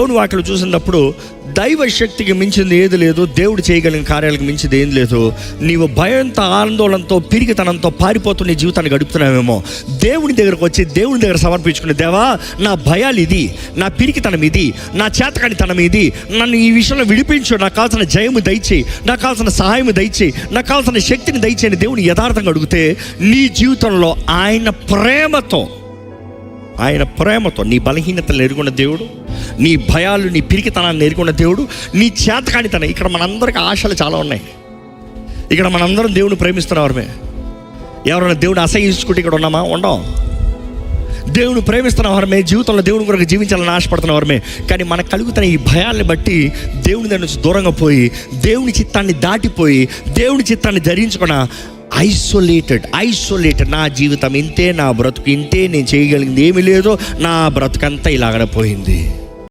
దేవుని వాటిలో చూసినప్పుడు దైవ శక్తికి మించింది ఏది లేదు దేవుడు చేయగలిగిన కార్యాలకు మించింది ఏం లేదు. నీవు భయంతో ఆందోళనతో పిరిగితనంతో పారిపోతూ నీ జీవితాన్ని గడుపుతున్నావేమో. దేవుని దగ్గరకు వచ్చి దేవుని దగ్గర సమర్పించుకునే దేవా నా భయాలు ఇది నా పిరికితనం ఇది నా చేతకానితనం ఇది నన్ను ఈ విషయంలో విడిపించు నాకు కావాల్సిన జయము దయచేయి నాకు కావాల్సిన సహాయము దయచేయి నాకు కావాల్సిన శక్తిని దయచేయని దేవుని యథార్థంగా అడిగితే నీ జీవితంలో ఆయన ప్రేమతో ఆయన ప్రేమతో నీ బలహీనతలు ఎరుగున్న దేవుడు నీ భయాలు నీ పిరికితనాన్ని ఎరుగున్న దేవుడు నీ చేతకానితనం ఇక్కడ మనందరికి ఆశలు చాలా ఉన్నాయి. ఇక్కడ మనందరం దేవుని ప్రేమిస్తున్నవారమే. ఎవరైనా దేవుని అసహించుకుంటే ఇక్కడ ఉన్నామా? ఉండం. దేవుని ప్రేమిస్తున్న వారమే జీవితంలో దేవుని కొరకు జీవించాలని ఆశపడుతున్న వారమే కానీ మనకు కలుగుతున్న ఈ భయాల్ని బట్టి దేవుని దగ్గర నుంచి దూరంగా పోయి దేవుని చిత్తాన్ని దాటిపోయి దేవుని చిత్తాన్ని ధరించుకున్న ఐసోలేటెడ్ ఐసోలేటెడ్ నా జీవితం ఇంతే నా బ్రతుకు ఇంతే నేను చేయగలిగింది ఏమీ లేదో నా బ్రతుకంతా ఇలాగనే పోయింది.